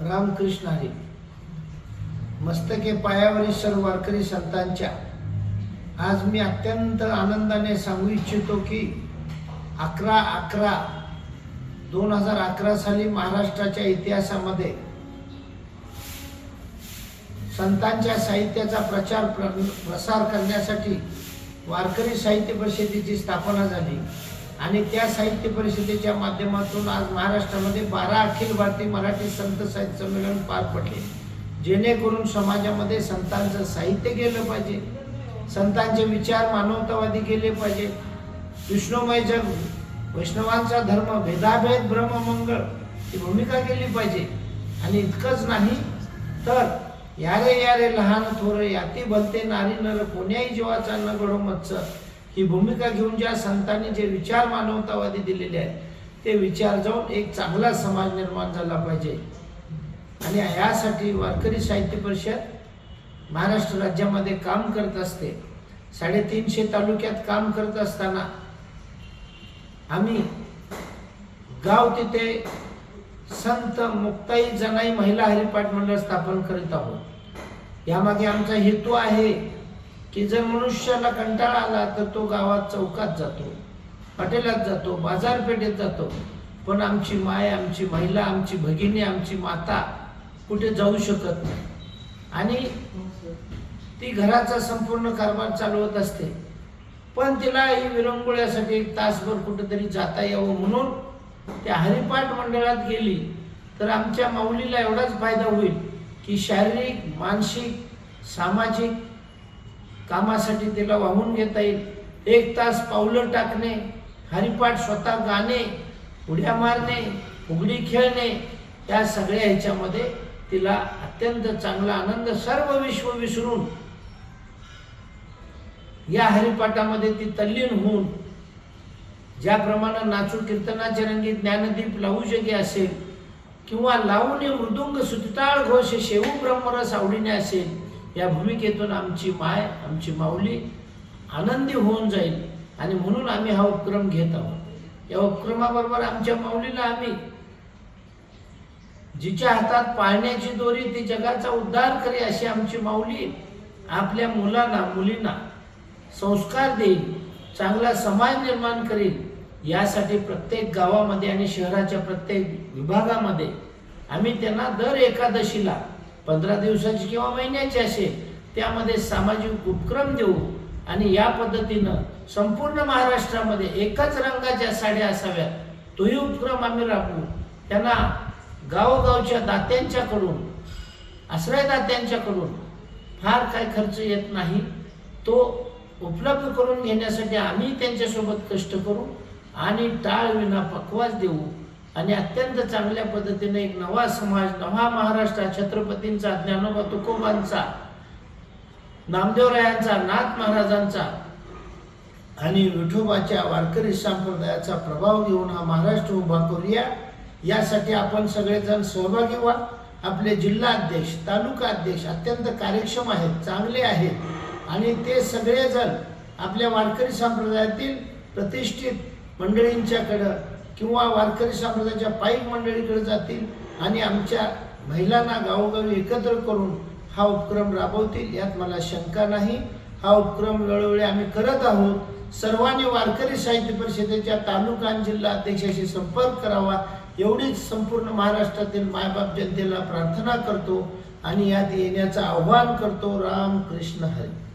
रामकृष्ण हरी मस्तके पायावरील सर्व वारकरी संतांच्या आज मी अत्यंत आनंदाने सांगू इच्छितो की अकरा अकरा दोन हजार अकरा साली महाराष्ट्राच्या इतिहासामध्ये संतांच्या साहित्याचा प्रचार प्र- प्रसार करण्यासाठी वारकरी साहित्य परिषदेची स्थापना झाली. आणि त्या साहित्य परिषदेच्या माध्यमातून आज महाराष्ट्रामध्ये बारा अखिल भारतीय मराठी संत साहित्य संमेलन पार पडले. जेणेकरून समाजामध्ये संतांचं साहित्य गेलं पाहिजे. संतांचे विचार मानवतावादी गेले पाहिजे. विष्णुमय जग वैष्णवांचा धर्म भेदाभेद ब्रह्ममंगळ ही भूमिका केली पाहिजे. आणि इतकंच नाही तर यारे यारे लहान थोर याती भलते नारी नर कोण्याही जीवाचा न घडो मत्सर. ही भूमिका घेऊन ज्या संतांनी जे विचार मानवतावादी दिलेले आहेत ते विचार जाऊन एक चांगला समाज निर्माण झाला पाहिजे. आणि यासाठी वारकरी साहित्य परिषद महाराष्ट्र राज्यामध्ये काम करत असते. साडेतीनशे तालुक्यात काम करत असताना आम्ही गाव तिथे संत मुक्ताई जनाई महिला हरिपाठ मंडळ स्थापन करीत आहोत. यामागे आमचा हेतू आहे की जर मनुष्याला कंटाळा आला तर तो गावात चौकात जातो हॉटेलात जातो बाजारपेठेत जातो. पण आमची माय आमची महिला आमची भगिनी आमची माता कुठे जाऊ शकत नाही. आणि ती घराचा संपूर्ण कारभार चालवत असते. पण तिला ही विरंगुळ्यासाठी एक तासभर कुठेतरी जाता यावं म्हणून त्या हरिपाठ मंडळात गेली. तर आमच्या माऊलीला एवढाच फायदा होईल की शारीरिक मानसिक सामाजिक कामासाठी तिला वाहून घेता येईल. एक तास पावलं टाकणे हरिपाठ स्वतः गाणे उड्या मारणे फुगडी खेळणे या सगळ्या ह्याच्यामध्ये तिला अत्यंत चांगला आनंद सर्व विश्व विसरून या हरिपाठामध्ये ती तल्लीन होऊन ज्याप्रमाणे नाचू कीर्तनाचे रंगी ज्ञानदीप लावू जगे असेल किंवा लावून मृदुंग सुतिताळ घोष शेवू ब्रह्मरस आवडीने असेल या भूमिकेतून आमची माय आमची माऊली आनंदी होऊन जाईल आणि म्हणून आम्ही हा उपक्रम घेत आहोत. या उपक्रमाबरोबर आमच्या माऊलीला आम्ही जिच्या हातात पाळण्याची दोरी ती जगाचा उद्धार करे अशी आमची माऊली आपल्या मुलांना मुलींना संस्कार देईल चांगला समाज निर्माण करेल. यासाठी प्रत्येक गावामध्ये आणि शहराच्या प्रत्येक विभागामध्ये आम्ही त्यांना दर एकादशीला पंधरा दिवसाची किंवा महिन्याची असेल त्यामध्ये सामाजिक उपक्रम देऊ. आणि या पद्धतीनं संपूर्ण महाराष्ट्रामध्ये एकच रंगाच्या साड्या असाव्यात. तोही उपक्रम आम्ही राबवू. त्यांना गावोगावच्या दात्यांच्याकडून आश्रयदात्यांच्याकडून फार काय खर्च येत नाही. तो उपलब्ध करून घेण्यासाठी आम्ही त्यांच्यासोबत कष्ट करू आणि टाळविना पकवास देऊ. आणि अत्यंत चांगल्या पद्धतीने एक नवा समाज नवा महाराष्ट्र छत्रपतींचा ज्ञानोबा तुकोबांचा नामदेवरायांचा नाथ महाराजांचा आणि विठोबाच्या वारकरी संप्रदायाचा प्रभाव घेऊन हा महाराष्ट्र उभा करूया. यासाठी आपण सगळेजण सहभागी व्हा. आपले जिल्हा अध्यक्ष तालुका अध्यक्ष अत्यंत कार्यक्षम आहेत चांगले आहेत. आणि ते सगळेजण आपल्या वारकरी संप्रदायातील प्रतिष्ठित मंडळींच्याकडं किंवा वारकरी समाजाच्या पायी मंडळीकडे जातील आणि आमच्या महिलांना गावोगावी एकत्र करून हा उपक्रम राबवतील यात मला शंका नाही. हा उपक्रम वेळोवेळी आम्ही करत आहोत. सर्वांनी वारकरी साहित्य परिषदेच्या तालुका जिल्हा अध्यक्षाशी संपर्क करावा. एवढीच संपूर्ण महाराष्ट्रातील मायबाप जनतेला प्रार्थना करतो आणि यात येण्याचं आव्हान करतो. राम कृष्ण हरी.